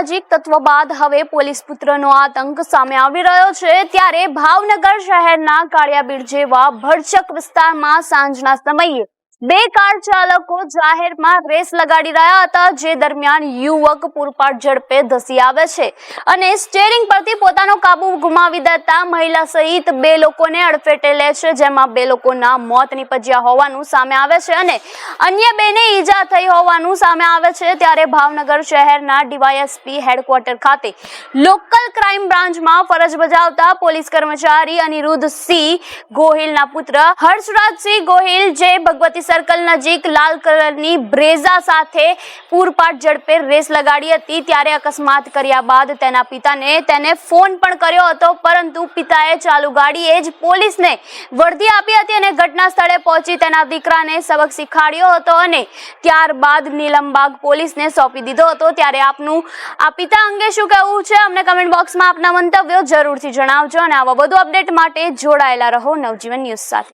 અસામાજિક તત્વ બાદ હવે પોલીસ પુત્રનો આતંક સામે આવી રહ્યો છે. ત્યારે ભાવનગર શહેરના કાળિયાબીડ જેવા ભરચક વિસ્તારમાં સાંજના સમયે બે કાર ચાલકો જાહેરમાં રેસ લગાડી રહ્યા હતા, જે દરમિયાન યુવક પૂરપાટ ઝડપે ધસી આવે છે અને સ્ટેરિંગ પરથી પોતાનો કાબુ ગુમાવી દેતા મહિલા સહિત બે લોકોને અડફેટે લે છે, જેમાં બે લોકોના મોત નીપજ્યા હોવાનું સામે આવે છે અને અન્ય બેને ઈજા થઈ હોવાનું સામે આવે છે. ત્યારે ભાવનગર શહેરના ડીવાયએસપી હેડક્વાર્ટર ખાતે લોકલ ક્રાઇમ બ્રાન્ચમાં ફરજ બજાવતા પોલીસ કર્મચારી અનિરુદ્ધ સિંહ ગોહિલના પુત્ર હર્ષરાજસિંહ ગોહિલ, જે ભગવતી સર્કલ નજીક લાલ કલરની બ્રેઝા સાથે પૂરપાટ ઝડપે રેસ લગાડી હતી. ત્યારે અકસ્માત કર્યા બાદ તેના પિતાને તેને ફોન પણ કર્યો હતો, પરંતુ પિતાએ ચાલુ ગાડીએ જ પોલીસને વર્દી આપી હતી અને ઘટના સ્થળે પહોંચી તેના દીકરાને સબક શીખવાડ્યો હતો અને ત્યારબાદ નીલમબાગ પોલીસને સોંપી દીધો હતો. ત્યારે આપનું, આ પિતા અંગે શું કહેવું છે? અમને કમેન્ટ બોક્સમાં આપના મંતવ્યો જરૂરથી જણાવજો અને આવા વધુ અપડેટ માટે જોડાયેલા રહો. નવજીવન ન્યૂઝ સાથે.